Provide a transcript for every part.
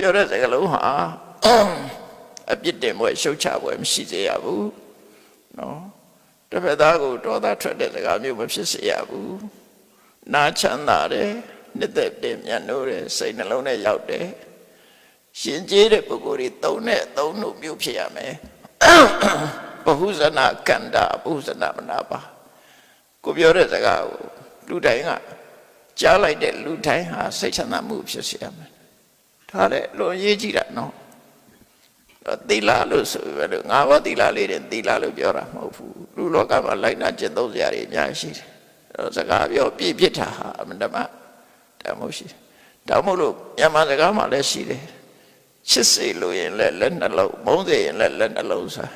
ပြောတဲ့စကားလုံးဟာအပြစ်တင်ပွဲရှုတ်ချပွဲမရှိစေရဘူးနော်တစ်ဖက်သားကိုဒေါသထွက်တဲ့စကားမျိုးမဖြစ်စေရဘူးနာချမ်းသာတယ်နှစ်သက်တယ်မြတ်နိုးတယ်စိတ်နှလုံးနဲ့ရောက်တယ်ရှင်ကျေးတဲ့ပုဂ္ဂိုလ်တွေသုံးတဲ့အသုံးလို့မျိုးဖြစ်ရမယ်ဘဟုဇနာကန္တာဘဟုဇနာမနာပါကိုပြောတဲ့စကားကိုလူတိုင်းကကြားလိုက်တဲ့လူတိုင်းဟာစိတ်ချမ်းသာမှုဖြစ်စေရမယ် ဒါလည်းလွန်ရေးကြည့်တာနော်သီလလို့ဆိုပြီးတော့ငါဘောသီလလေးတဲ့သီလလို့ပြောတာမဟုတ်ဘူးလူလောကမှာလိုက်နာကျင့်သုံးစရာတွေအများကြီးရှိတယ်အဲတော့စကားပြောပြည့်ပြစ်တာဟာအမှန်တမ်းတမို့ရှိတယ်ဒါမို့လို့မြန်မာစကားမှာလည်းရှိတယ်ချစ်စေလို့ရင်လည်းလက်နှလုံးမုန်းစေရင်လည်းလက်နှလုံးဆိုင်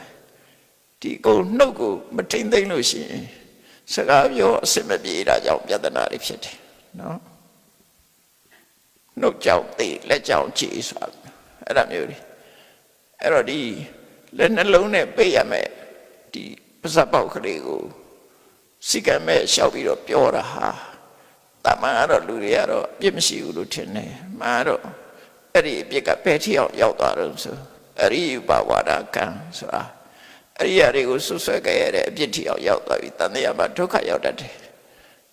ဒီကိုနှုတ်ကိုမထိမ့်သိမ့်လို့ရှိရင်စကားပြောအစင်မပြေတာကြောင့်ပြဿနာတွေဖြစ်တယ်နော် နှုတ်ကြောင့်သိလက်ကြောင့်ကြည်ဆိုတာအဲ့ဒါမျိုးတွေအဲ့တော့ဒီလက်နှလုံးနဲ့ပိတ်ရမယ်ဒီပါဇက်ပေါက်ကလေးကိုစိကမဲ့ရှောက်ပြီးတော့ပြောတာဟာတမန်ကတော့လူတွေကတော့အပြစ်မရှိဘူးလို့ထင်တယ်မာတော့အဲ့ဒီအပြစ်ကဘယ်ထိအောင်ရောက်သွားတော့ဆိုအရိယဘဝဒကံဆိုတာအဲ့ဒီအရာတွေကိုဆွဆွဲကြရတဲ့အပြစ်ထိအောင်ရောက်သွားပြီတန်တရားမှာဒုက္ခရောက်တတ်တယ်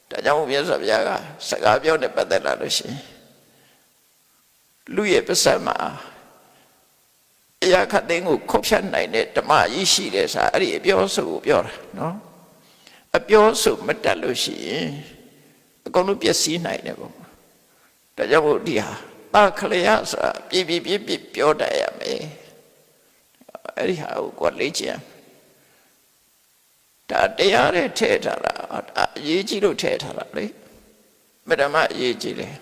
ဒါကြောင့်မြတ်စွာဘုရားကစကားပြောနေပတ်သက်လာလို့ရှိရင် လူရဲ့ပစံမှာအရာခတ်သိန်းကိုခုတ်ဖြတ်နိုင်တဲ့ဓမ္မကြီးရှိတယ်ဆိုတာအဲ့ဒီအပြောဆိုကိုပြောတာနော်အပြောဆိုမတတ်လို့ရှိရင်အကုန်လုံးပျက်စီးနိုင်တယ်ပေါ့ဒါကြောင့်မို့ဒီဟာတာခလျာဆိုတာပြပြပြပြပြောတတ်ရမယ်အဲ့ဒီဟာကိုကိုယ်လေ့ကျင့်ဒါတရားနဲ့ထည့်ထားတာအရေးကြီးလို့ထည့်ထားတာလေမဓမ္မအရေးကြီးတယ်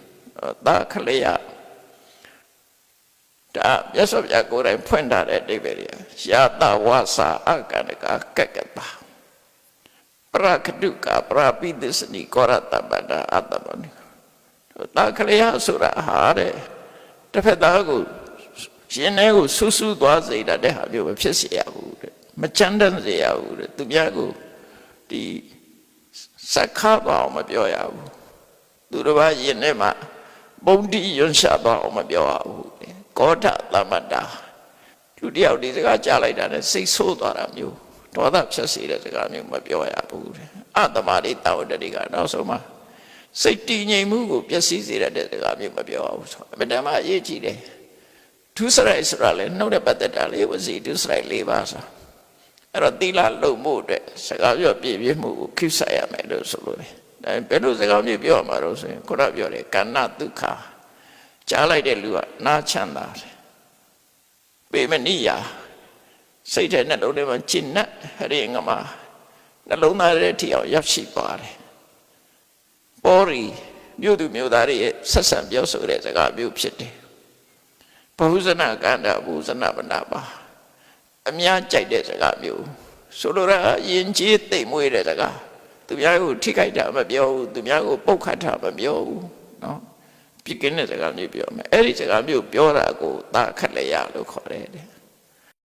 တာခလျာ ဒါမြတ်စွာဘုရားကိုယ်တိုင်ဖွင့်ထားတဲ့အဓိပ္ပာယ်တွေယာတဝါစာအကန္တကကက်ကတာပရကတုကပရပိသစ္စနိကောရတပ္ပဒအတ္တမနိတာခလျာဆိုတာဟာတဲ့တစ်ဖက်သားကိုရှင်ထဲကိုဆူဆူသွားစေတတ်တဲ့ဟာမျိုးပဲဖြစ်စေရဘူးတဲ့မချမ်းတမ်းစေရဘူးတဲ့သူများကိုဒီစက္ခပါအောင်မပြောရဘူးသူတစ်ပါးရင်ထဲမှာပုံတိရွံ့ရှာသွားအောင်မပြောရဘူးတဲ့ ကောဋသမတ္တာလူတယောက်ဒီစကားကြားလိုက်တာနဲ့စိတ်ဆိုးသွားတာမျိုးဒေါသဖြစ်စေတဲ့စကားမျိုးမပြောရဘူးတဲ့အတ္တမရိတာဝတ္တိကနောက်ဆုံးမှာစိတ်တည်ငြိမ်မှုကိုပျက်စီးစေတဲ့စကားမျိုးမပြောရဘူးဆိုအမှန်တမ်းအရေးကြီးတယ်ဒုစရိုက်ဆိုတာလေနှုတ်တဲ့ပတ်သက်တာလေဝစီဒုစရိုက်၄ပါးဆိုအဲ့တော့သီလလုံမှုအတွက်စကားပြောပြည့်ပြည့်မှုကိုခိဆိုင်ရမယ်လို့ဆိုလို့တယ်ဒါဘယ်လိုစကားမျိုးပြောရမှာတော့ဆိုရင်ခုနပြောတယ်ကဏ္ဍဒုက္ခ ကြားလိုက်တဲ့လူကနားချမ်းသာတယ်ပေမနိယာစိတ်ထဲနှလုံးထဲမှာကျင့်납ဟရိငမနှလုံးသားရဲ့ထီအောင်ရောက်ရှိသွားတယ်ပေါ်ရီမြို့သူမြို့သားတွေရဲ့ဆက်ဆံပြောဆိုတဲ့စကားမျိုးဖြစ်တယ်ဘဟုဇနကန္တာဘုဇနဗနာပါအများကြိုက်တဲ့စကားမျိုးဆိုလိုတာယဉ်ကျေးသိမ်မွေးတဲ့စကားသူများကိုထိခိုက်တာမပြောဘူးသူများကိုပုတ်ခတ်တာမပြောဘူးနော် ပြကင်းတဲ့စကားမျိုးပြောမယ်အဲ့ဒီစကားမျိုးပြောတာကိုသာခက်လျရလို့ခေါ်တယ်တဲ့